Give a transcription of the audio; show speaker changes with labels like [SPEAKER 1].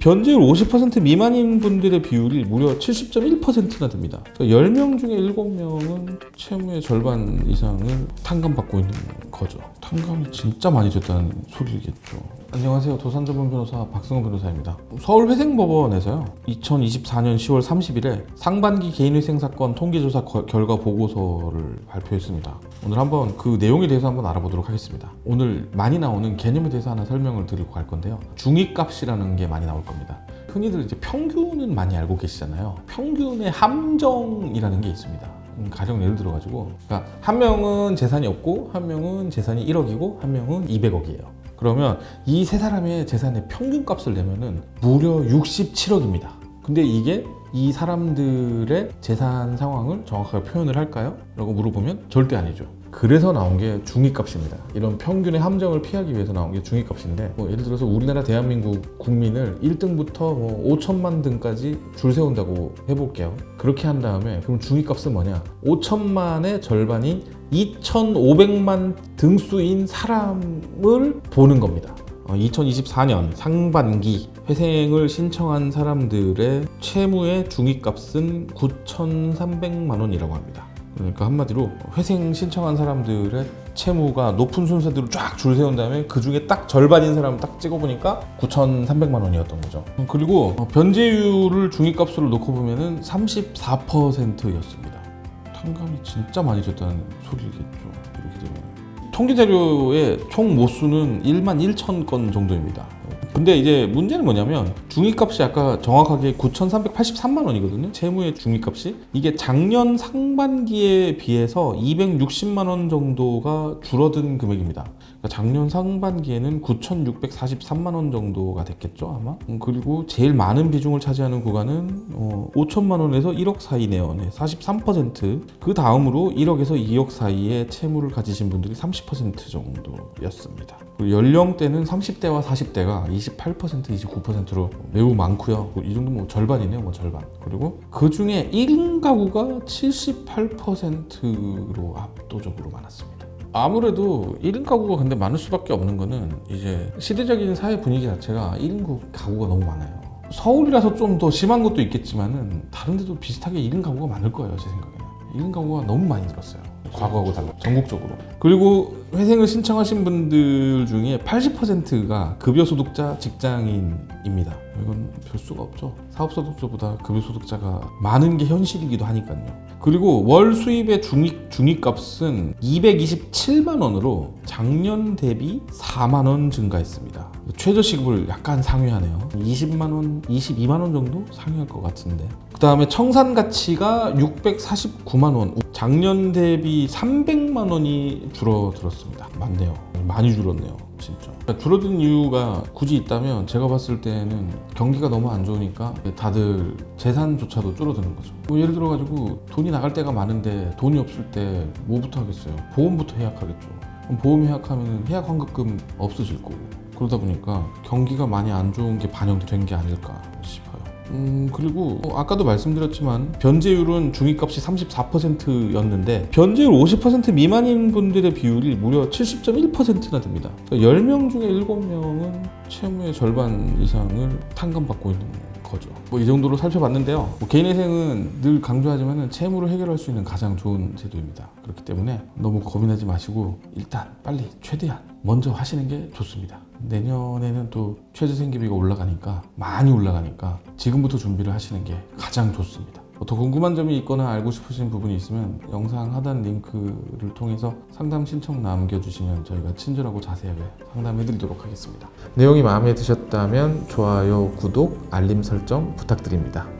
[SPEAKER 1] 변제율 50% 미만인 분들의 비율이 무려 70.1%나 됩니다. 그러니까 10명 중에 7명은 채무의 절반 이상을 탕감받고 있는 거죠. 탕감이 진짜 많이 됐다는 소리겠죠. 안녕하세요. 도산전문 변호사 박승호 변호사입니다. 서울회생법원에서요. 2024년 10월 30일에 상반기 개인회생 사건 통계조사 거- 결과 보고서를 발표했습니다. 오늘 한번 그 내용에 대해서 한번 알아보도록 하겠습니다. 오늘 많이 나오는 개념에 대해서 하나 설명을 드리고 갈 건데요. 중위값이라는 게 많이 나올 겁니다. 흔히들 이제 평균은 많이 알고 계시잖아요. 평균의 함정이라는 게 있습니다. 음, 가령 예를 들어가지고 그러니까 한 명은 재산이 없고 한 명은 재산이 1억이고 한 명은 200억이에요. 그러면 이 세 사람의 재산의 평균 값을 내면은 무려 67억입니다. 근데 이게 이 사람들의 재산 상황을 정확하게 표현을 할까요? 라고 물어보면 절대 아니죠. 그래서 나온 게 중위값입니다. 이런 평균의 함정을 피하기 위해서 나온 게 중위값인데 뭐 예를 들어서 우리나라 대한민국 국민을 1등부터 뭐 5천만 등까지 줄 세운다고 해볼게요. 그렇게 한 다음에 그럼 중위값은 뭐냐? 5천만의 절반인 2,500만 등수인 사람을 보는 겁니다. 2024년 상반기 회생을 신청한 사람들의 채무의 중위값은 9,300만 원이라고 합니다. 그러니까 한마디로 회생 신청한 사람들의 채무가 높은 순서대로 쫙 줄 세운 다음에 그 중에 딱 절반인 사람 딱 찍어보니까 9,300만 원이었던 거죠. 그리고 변제율을 중위값으로 놓고 보면은 34%였습니다. 탕감이 진짜 많이 됐다는 소리겠죠. 이렇게 되면. 통계 자료의 총 모수는 1만 1천 건 정도입니다. 근데 이제 문제는 뭐냐면 중위값이 아까 정확하게 9,383만 원이거든요. 채무의 중위값이 이게 작년 상반기에 비해서 260만 원 정도가 줄어든 금액입니다. 그러니까 작년 상반기에는 9,643만 원 정도가 됐겠죠 아마. 음, 그리고 제일 많은 비중을 차지하는 구간은 어, 5천만 원에서 1억 사이네요. 네, 43%. 그 다음으로 1억에서 2억 사이의 채무를 가지신 분들이 30% 정도였습니다. 연령대는 30대와 40대가 28%, 29%로 매우 많고요. 이 정도면 뭐 절반이네요, 뭐 절반. 그리고 그 중에 1인 가구가 78%로 압도적으로 많았습니다. 아무래도 1인 가구가 근데 많을 수밖에 없는 거는 이제 시대적인 사회 분위기 자체가 1인 가구가 너무 많아요. 서울이라서 좀 더 심한 것도 있겠지만은 다른 데도 비슷하게 1인 가구가 많을 거예요, 제 생각에는. 1인 가구가 너무 많이 늘었어요. 과거하고 달라 전국적으로 그리고 회생을 신청하신 분들 중에 80%가 급여소득자 직장인입니다. 이건 별 수가 없죠. 사업소득자보다 급여소득자가 많은 게 현실이기도 하니까요. 그리고 월 수입의 중위, 중위값은 227만 원으로 작년 대비 4만 원 증가했습니다. 최저시급을 약간 상회하네요. 20만 원, 22만 원 정도 상회할 것 같은데. 그 다음에 청산 가치가 649만 원. 작년 대비 300만 원이 줄어들었습니다. 맞네요. 많이 줄었네요. 진짜. 줄어든 이유가 굳이 있다면 제가 봤을 때는 경기가 너무 안 좋으니까 다들 재산조차도 줄어드는 거죠. 뭐 예를 들어가지고 돈이 나갈 때가 많은데 돈이 없을 때 뭐부터 하겠어요? 보험부터 해약하겠죠. 보험 해약하면 해약 환급금 없어질 거고. 그러다 보니까 경기가 많이 안 좋은 게 반영된 게 아닐까 싶어요. 음, 그리고 어, 아까도 말씀드렸지만 변제율은 중위값이 34%였는데 변제율 50% 미만인 분들의 비율이 무려 70.1%나 됩니다. 그러니까 10명 중에 7명은 채무의 절반 이상을 탕감받고 있는 거죠. 뭐 이 정도로 살펴봤는데요. 뭐 개인회생은 늘 강조하지만 채무를 해결할 수 있는 가장 좋은 제도입니다. 그렇기 때문에 너무 고민하지 마시고 일단 빨리 최대한 먼저 하시는 게 좋습니다. 내년에는 또 최저 생계비가 올라가니까 많이 올라가니까 지금부터 준비를 하시는 게 가장 좋습니다. 뭐더 궁금한 점이 있거나 알고 싶으신 부분이 있으면 영상 하단 링크를 통해서 상담 신청 남겨주시면 저희가 친절하고 자세하게 상담해드리도록 하겠습니다. 내용이 마음에 드셨다면 좋아요, 구독, 알림 설정 부탁드립니다.